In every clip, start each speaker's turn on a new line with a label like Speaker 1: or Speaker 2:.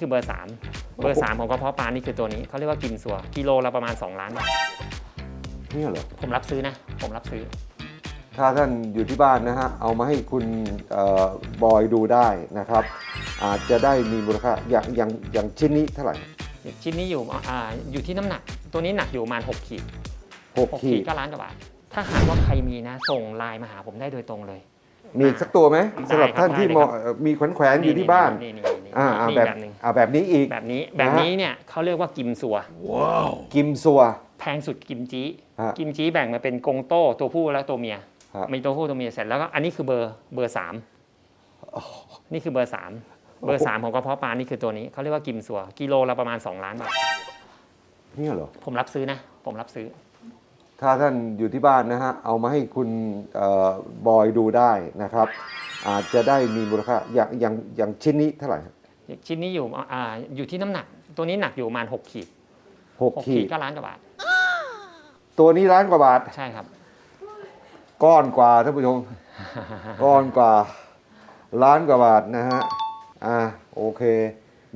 Speaker 1: คือเบอร์ 3 เบอร์ 3 ของกระเพาะปลานี่คือตัวนี้เขาเรียกว่ากิมซัว กิโลละประมาณ 2 ล้านบาท
Speaker 2: เนี่ยเหรอ
Speaker 1: ผมรับซื้อนะ ผมรับซื้อ
Speaker 2: ถ้าท่านอยู่ที่บ้านนะฮะ เอามาให้คุณเอ่อบอยดูได้นะครับ อาจจะได้มีมูลค่าอย่างอย่างอย่างชิ้นนี้เท่าไหร่
Speaker 1: ชิ้นนี้อยู่อ่าอยู่ที่น้ำหนัก ตัวนี้หนักอยู่ประมาณ 6 ขีด
Speaker 2: หก
Speaker 1: 6
Speaker 2: ขี
Speaker 1: ขี
Speaker 2: ด
Speaker 1: ดก็ล้านกว่าบาท ถ้าหากว่าใครมีนะ ส่งไลน์มาหาผมได้โดยตรงเลย
Speaker 2: มีอีกสักตัวไหม
Speaker 1: ได้
Speaker 2: สำหรับ
Speaker 1: ครับ
Speaker 2: ท่านที่
Speaker 1: ได้เลย
Speaker 2: มองเอ่อมีแขวนแขวนๆอยู่ที่บ้าน
Speaker 1: นี่นี่นี่
Speaker 2: อ่าอ่า
Speaker 1: นี่
Speaker 2: แบบ
Speaker 1: แบบหนึง
Speaker 2: อ่าแบบนี้อีก
Speaker 1: แบบนี้แบบนี้เนี่ยเขาเรียกว่ากิมซัว
Speaker 2: กิมซัว
Speaker 1: แพงสุดกิมจี
Speaker 2: ฮะ
Speaker 1: กิมจีแบ่งมาเป็นกงโต้ตัวผู้และตัวเมีย
Speaker 2: ฮะ
Speaker 1: มีตัวผู้ตัวเมียเสร็จแล้วก็อันนี้คือเบอร์เบอร์สามนี่คือเบอร์สามเบอร์สามของกระเพาะปลานี่คือตัวนี้เขาเรียกว่ากิมซัวกิโลละประมาณ 2 ล้านบาท
Speaker 2: เนี่ยเหรอ
Speaker 1: ผมรับซื้อนะ ผมรับซื้อ
Speaker 2: ถ้าท่านอยู่ที่บ้านนะฮะ เอามาให้คุณเอ่อบอยดูได้นะครับ อาจจะได้มีมูลค่าอย่างอย่างอย่างชิ้นนี้เท่าไหร่
Speaker 1: ชิ้นนี้อยู่อ่าอยู่ที่น้ำหนัก ตัวนี้หนักอยู่ประมาณ6ขีด
Speaker 2: หก
Speaker 1: 6
Speaker 2: ขี
Speaker 1: ขี
Speaker 2: ด
Speaker 1: ดก็ล้านกว่าบาท
Speaker 2: ตัวนี้ล้านกว่าบาท
Speaker 1: ใช่ครับ
Speaker 2: ก้อนกว่าท่านผู้ชม ก้อนกว่าล้านกว่าบาทนะฮะ อ่าโอเค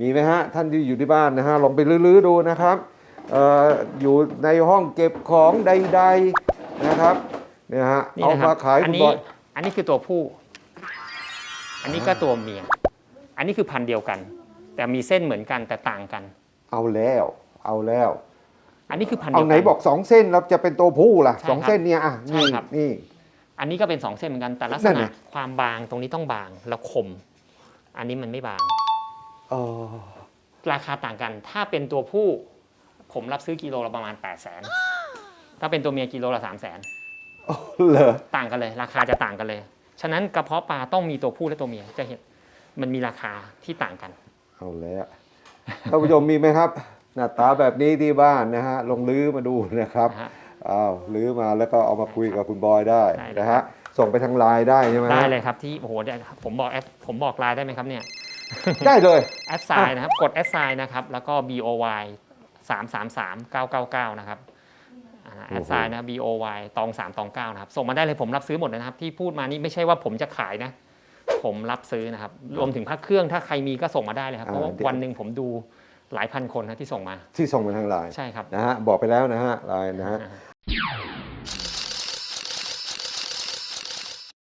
Speaker 2: มีไหมฮะ ท่านที่อยู่ที่บ้านนะฮะ ลองไปลื้อๆดูนะครับเอ่ออยู่ในห้องเก็บของใดๆนะครับเนี่ยฮะ
Speaker 1: นี่
Speaker 2: เอา
Speaker 1: นะครั
Speaker 2: มา
Speaker 1: บ
Speaker 2: ขาย
Speaker 1: อั
Speaker 2: คุณ
Speaker 1: นี้
Speaker 2: บอย
Speaker 1: อันนี้คือตัวผู้ อันนี้ก็ตัวเมีย อันนี้คือพันธุ์เดียวกัน แต่มีเส้นเหมือนกันแต่ต่างกัน
Speaker 2: เอาแล้ว เอาแล้ว
Speaker 1: อันนี้คือพันธุ์
Speaker 2: เอา
Speaker 1: เดียว
Speaker 2: ไหน
Speaker 1: กัน
Speaker 2: บอกสองเส้นแล้วจะเป็นตัวผู้ล่ะ
Speaker 1: ใช่
Speaker 2: สอง
Speaker 1: ครับ
Speaker 2: เส้นเนี่ยอะ
Speaker 1: ใช่
Speaker 2: นี่
Speaker 1: ครับ
Speaker 2: นี่
Speaker 1: อันนี้ก็เป็นสองเส้นเหมือนกันแต่ลักษ
Speaker 2: นั่น
Speaker 1: ณะ
Speaker 2: ไง
Speaker 1: ความบางตรงนี้ต้องบางแล้วคม อันนี้มันไม่บาง
Speaker 2: เออ
Speaker 1: ราคาต่างกัน ถ้าเป็นตัวผู้ ผมรับซื้อกิโลละประมาณ 8 0 0 0 0นถ้าเป็นตัวเมียกิโลละ 3 0 0 0 0น
Speaker 2: เหรอ
Speaker 1: ต่างกันเลย ราคาจะต่างกันเลย ฉะนั้นกระเพาะปลาต้องมีตัวผู้และตัวเมียจะเห็น มันมีราคาที่ต่างกัน
Speaker 2: เอาแล้วท่านผู้ชมมีไหมครับ หน้าตาแบบนี้ที่บ้านนะฮะลองลื้อมาดูนะครับ
Speaker 1: นะฮะ
Speaker 2: อ้าวลื้อมาแล้วก็เอามาคุยกับคุณบอยได้
Speaker 1: ได้เลย
Speaker 2: นะฮะส่งไปทางไลน์ได้ใช่ไหมฮะ
Speaker 1: ได้เลยครับที่โอ้โหได้ครับผมบอกแอดผมบอกไลน์ได้ไหมครับเนี่ย
Speaker 2: ได้เลย
Speaker 1: แอดไซน์นะครับ กดแอดไซน์นะครับ แล้วก็ B O Y 3 3 3 9 9 9 นะครับแอดไซน์นะ B O Y ตอง 3 ตอง 9 นะครับ ส่งมาได้เลยผมรับซื้อหมดเลยนะครับ ที่พูดมานี่ไม่ใช่ว่าผมจะขายนะ ผมรับซื้อนะครับ รวมถึงพระเครื่องถ้าใครมีก็ส่งมาได้เลยครับเพราะว่าวันหนึ่งผมดูหลายพันคนนะที่ส่งมา
Speaker 2: ที่ส่งมาทางไลน์
Speaker 1: ใช่ครับ
Speaker 2: นะฮะบอกไปแล้วนะฮะไลน์นะฮะ
Speaker 1: อ่าฮะ